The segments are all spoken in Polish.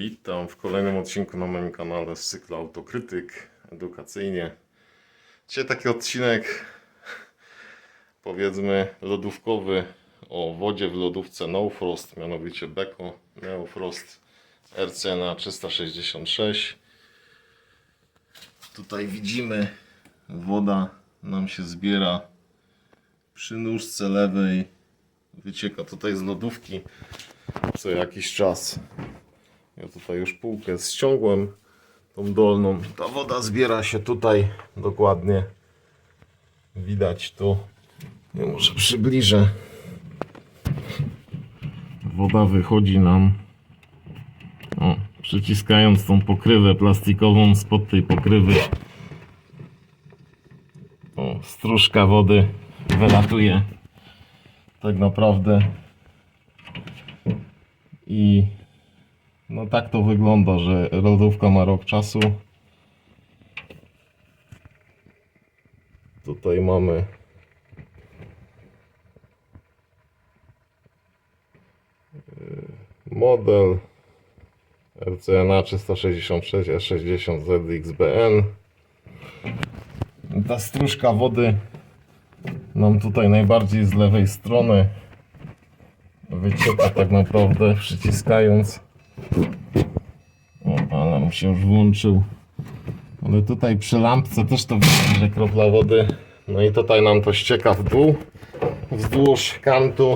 Witam w kolejnym odcinku na moim kanale z cyklu Autokrytyk edukacyjnie. Dzisiaj taki odcinek powiedzmy lodówkowy o wodzie w lodówce No Frost, mianowicie Beko Neofrost RCNA 366. Tutaj widzimy woda nam się zbiera przy nóżce lewej. Wycieka tutaj z lodówki co jakiś czas. Ja tutaj już półkę ściągłem, tą dolną. Ta woda zbiera się tutaj dokładnie. Widać tu. Ja może przybliżę. Woda wychodzi nam. O, przyciskając tą pokrywę plastikową spod tej pokrywy. O, stróżka wody wylatuje. Tak naprawdę i no tak to wygląda, że lodówka ma rok czasu. Tutaj mamy yy, model RCNA 366 E60 ZXBN. Ta stróżka wody nam tutaj najbardziej z lewej strony wycieka tak naprawdę przyciskając o, alarm się już włączył. Ale tutaj przy lampce też to widać, że kropla wody. No i tutaj nam to ścieka w dół wzdłuż kantu.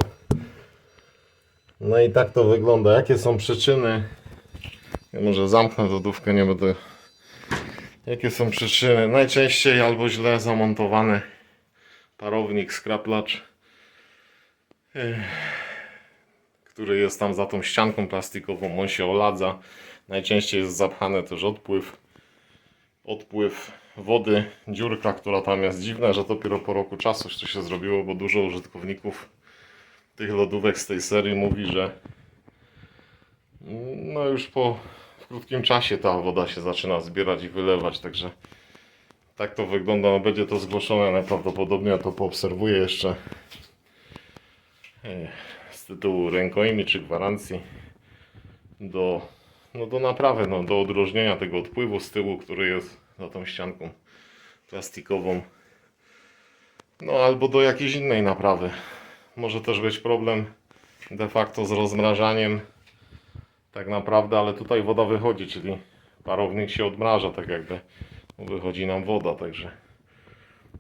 No i tak to wygląda. Jakie są przyczyny? Ja może zamknę lodówkę, nie będę jakie są przyczyny? Najczęściej albo źle zamontowany parownik, skraplacz który jest tam za tą ścianką plastikową, on się oladza. Najczęściej jest zapchany też odpływ, odpływ wody, dziurka, która tam jest. Dziwne, że dopiero po roku czasu to się zrobiło, bo dużo użytkowników tych lodówek z tej serii mówi, że no już po krótkim czasie ta woda się zaczyna zbierać i wylewać, także tak to wygląda, no będzie to zgłoszone najprawdopodobniej, ja to poobserwuję jeszcze z tytułu rękojmi czy gwarancji do, no do naprawy, no, do odróżnienia tego odpływu z tyłu, który jest za tą ścianką plastikową. No albo do jakiejś innej naprawy. Może też być problem de facto z rozmrażaniem tak naprawdę, ale tutaj woda wychodzi, czyli parownik się odmraża tak jakby wychodzi nam woda, także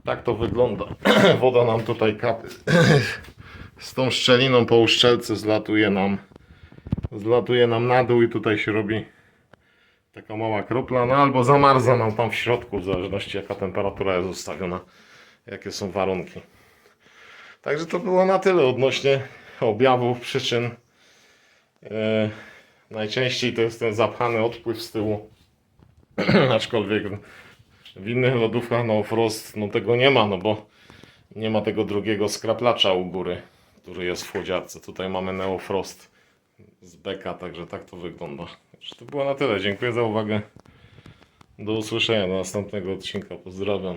tak to wygląda. woda nam tutaj kapie z tą szczeliną po uszczelce zlatuje nam zlatuje nam na dół i tutaj się robi taka mała kropla, no albo zamarza nam tam w środku, w zależności jaka temperatura jest ustawiona, jakie są warunki. Także to było na tyle odnośnie objawów, przyczyn. E, najczęściej to jest ten zapchany odpływ z tyłu, aczkolwiek w innych lodówkach no Frost no tego nie ma, no bo nie ma tego drugiego skraplacza u góry który jest w chłodziarce. Tutaj mamy Neofrost z beka, także tak to wygląda. To było na tyle. Dziękuję za uwagę. Do usłyszenia do następnego odcinka. Pozdrawiam.